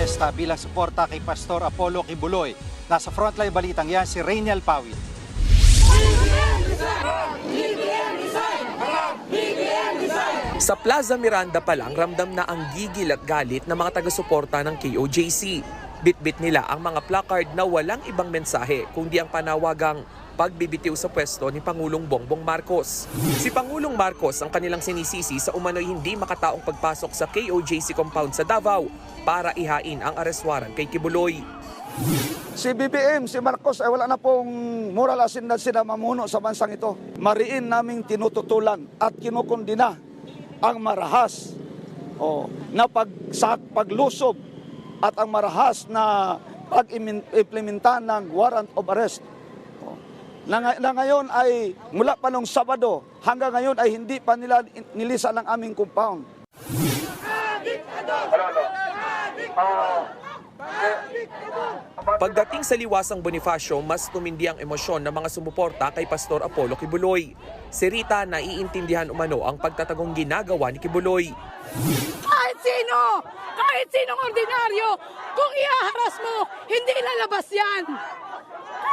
protesta bilang suporta kay Pastor Apollo Kibuloy. Nasa frontline balitang yan si Rainiel Pawid. Sa Plaza Miranda pa lang, ramdam na ang gigil at galit ng mga taga-suporta ng KOJC. Bitbit nila ang mga placard na walang ibang mensahe kundi ang panawagang pagbibitiw sa pwesto ni Pangulong Bongbong Marcos. Si Pangulong Marcos ang kanilang sinisisi sa umano'y hindi makataong pagpasok sa KOJC compound sa Davao para ihain ang arrest warrant kay Kibuloy. Si BBM, si Marcos ay wala na pong moral ascendancy na mamuno sa bansang ito. Mariin naming tinututulan at kinukundina ang marahas o, na pagsak, paglusob at ang marahas na pag-implementa ng warrant of arrest. Na, nga- na ngayon ay mula pa nung Sabado hanggang ngayon ay hindi pa nila nilisan ang aming compound. Pagdating sa liwasang Bonifacio, mas tumindi ang emosyon ng mga sumuporta kay Pastor Apollo Kibuloy. Si Rita naiintindihan umano ang pagtatagong ginagawa ni Kibuloy. Kahit sino, kahit sinong ordinaryo, kung iaharas mo, hindi lalabas yan.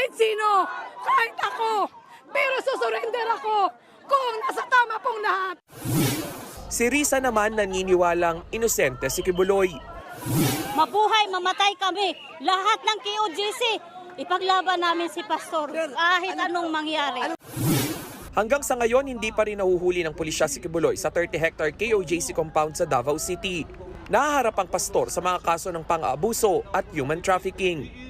Kahit sino, kahit ako, pero susurrender ako kung nasa tama pong lahat. Si Risa naman naniniwalang inosente si Kibuloy. Mabuhay, mamatay kami. Lahat ng KOGC, ipaglaban namin si Pastor kahit anong mangyari. Hanggang sa ngayon, hindi pa rin nahuhuli ng pulisya si Kibuloy sa 30-hectare KOJC compound sa Davao City. Nahaharap ang pastor sa mga kaso ng pang-aabuso at human trafficking.